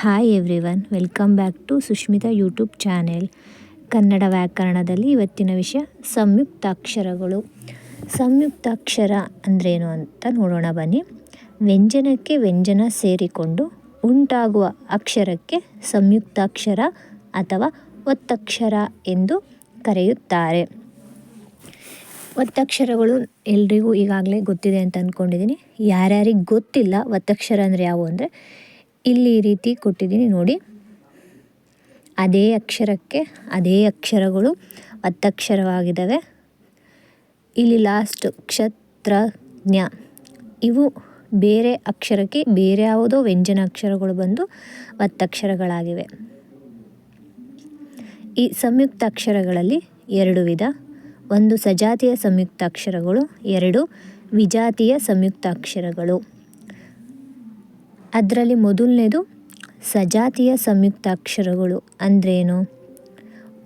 Hi everyone welcome back to Sushmita YouTube channel Kannada ವ್ಯಾಕರಣದಲ್ಲಿ ಇವತ್ತಿನ ವಿಷಯ ಸಂಯುಕ್ತಾಕ್ಷರಗಳು. ಸಂಯುಕ್ತಾಕ್ಷರ ಅಂದ್ರೇನು ಅಂತ ನೋಡೋಣ ಬನ್ನಿ. ವ್ಯಂಜನಕ್ಕೆ ವ್ಯಂಜನ ಸೇರಿಕೊಂಡು ಉಂಟಾಗುವ ಅಕ್ಷರಕ್ಕೆ ಸಂಯುಕ್ತಾಕ್ಷರ ಅಥವಾ ಒತ್ತಕ್ಷರ ಎಂದು ಕರೆಯುತ್ತಾರೆ. ಒತ್ತಕ್ಷರಗಳು ಎಲ್ರಿಗೂ ಈಗಾಗಲೇ ಗೊತ್ತಿದೆ ಅಂತ ಅಂದ್ಕೊಂಡಿದ್ದೀನಿ ಯಾರ್ಯಾರಿಗೆ ಗೊತ್ತಿಲ್ಲ ಒತ್ತಕ್ಷರ ಅಂದರೆ ಯಾವುವು ಅಂದರೆ ಇಲ್ಲಿ ಈ ರೀತಿ ಕೊಟ್ಟಿದ್ದೀನಿ ನೋಡಿ. ಅದೇ ಅಕ್ಷರಕ್ಕೆ ಅದೇ ಅಕ್ಷರಗಳು ಒತ್ತಕ್ಷರವಾಗಿದ್ದಾವೆ ಇಲ್ಲಿ ಲಾಸ್ಟ್ ಕ್ಷತ್ರಜ್ಞ. ಇವು ಬೇರೆ ಅಕ್ಷರಕ್ಕೆ ಬೇರೆ ಯಾವುದೋ ವ್ಯಂಜನ ಅಕ್ಷರಗಳು ಬಂದು ಒತ್ತಕ್ಷರಗಳಾಗಿವೆ ಈ ಸಂಯುಕ್ತ ಅಕ್ಷರಗಳಲ್ಲಿ ಎರಡು ವಿಧ. ಒಂದು ಸಜಾತಿಯ ಸಂಯುಕ್ತ ಅಕ್ಷರಗಳು, ಎರಡು ವಿಜಾತಿಯ ಸಂಯುಕ್ತಾಕ್ಷರಗಳು ಅದರಲ್ಲಿ ಮೊದಲನೇದು ಸಜಾತಿಯ ಸಂಯುಕ್ತಾಕ್ಷರಗಳು ಅಂದ್ರೇನು?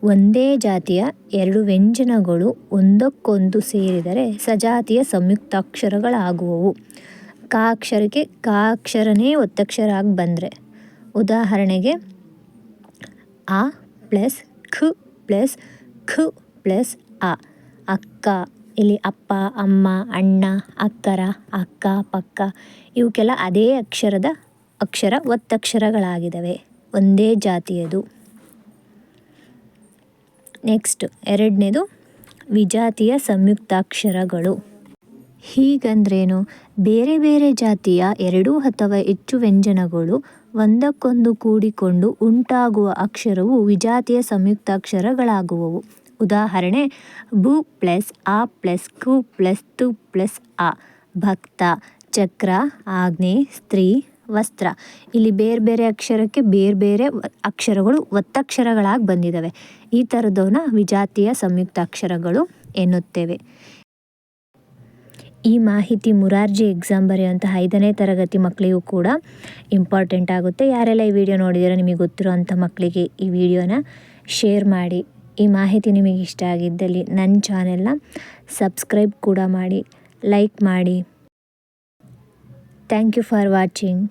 ಒಂದೇ ಜಾತಿಯ ಎರಡು ವ್ಯಂಜನಗಳು ಒಂದಕ್ಕೊಂದು ಸೇರಿದರೆ ಸಜಾತಿಯ ಸಂಯುಕ್ತಾಕ್ಷರಗಳಾಗುವವು. ಕ ಅಕ್ಷರಕ್ಕೆ ಕ ಅಕ್ಷರನೇ ಒತ್ತಕ್ಷರ ಆಗಿ ಬಂದರೆ. ಉದಾಹರಣೆಗೆ ಆ ಪ್ಲಸ್ ಖ ಪ್ಲಸ್ ಖ ಪ್ಲಸ್ ಆ, ಅಕ್ಕ ಇಲ್ಲಿ ಅಪ್ಪ, ಅಮ್ಮ, ಅಣ್ಣ, ಅಕ್ಕರ, ಅಕ್ಕ, ಪಕ್ಕ ಇವಕ್ಕೆಲ್ಲ ಅದೇ ಅಕ್ಷರದ ಅಕ್ಷರ, ಒತ್ತಕ್ಷರಗಳಾಗಿದ್ದಾವೆ. ಒಂದೇ ಜಾತಿಯದು. ನೆಕ್ಸ್ಟ್ ಎರಡನೇದು ವಿಜಾತಿಯ ಸಂಯುಕ್ತಾಕ್ಷರಗಳು. ಹೀಗಂದ್ರೇನು? ಬೇರೆ ಬೇರೆ ಜಾತಿಯ ಎರಡು ಅಥವಾ ಹೆಚ್ಚು ವ್ಯಂಜನಗಳು ಒಂದಕ್ಕೊಂದು ಕೂಡಿಕೊಂಡು ಉಂಟಾಗುವ ಅಕ್ಷರವು ವಿಜಾತಿಯ ಸಂಯುಕ್ತಾಕ್ಷರಗಳಾಗುವವು. ಉದಾಹರಣೆ ಬು ಪ್ಲಸ್ ಆ ಪ್ಲಸ್ ಕು ಪ್ಲಸ್ ತು ಪ್ಲಸ್ ಆ, ಭಕ್ತ, ಚಕ್ರ ಆಗ್ನೆ ಸ್ತ್ರೀ, ವಸ್ತ್ರ. ಇಲ್ಲಿ ಬೇರೆ ಬೇರೆ ಅಕ್ಷರಕ್ಕೆ ಬೇರೆ ಬೇರೆ ಅಕ್ಷರಗಳು ಒತ್ತಕ್ಷರಗಳಾಗಿ ಬಂದಿದ್ದಾವೆ. ಈ ಥರದವನ್ನ ವಿಜಾತಿಯ ಸಂಯುಕ್ತಾಕ್ಷರಗಳು ಎನ್ನುತ್ತೇವೆ. ಈ ಮಾಹಿತಿ ಮುರಾರ್ಜಿ ಎಕ್ಸಾಮ್ ಬರೆಯುವಂತಹ ಐದನೇ ತರಗತಿ ಮಕ್ಕಳಿಗೂ ಕೂಡ ಇಂಪಾರ್ಟೆಂಟ್ ಆಗುತ್ತೆ. ಯಾರೆಲ್ಲ ಈ ವಿಡಿಯೋ ನೋಡಿದರೆ, ನಿಮಗೆ ಗೊತ್ತಿರೋವಂಥ ಮಕ್ಕಳಿಗೆ ಈ ವಿಡಿಯೋನ ಶೇರ್ ಮಾಡಿ. ಈ ಮಾಹಿತಿ ನಿಮಗೆ ಇಷ್ಟ ಆಗಿದ್ದಲ್ಲಿ ನನ್ನ ಚಾನೆಲ್ನ ಸಬ್ಸ್ಕ್ರೈಬ್ ಕೂಡ ಮಾಡಿ, ಲೈಕ್ ಮಾಡಿ. Thank you for watching.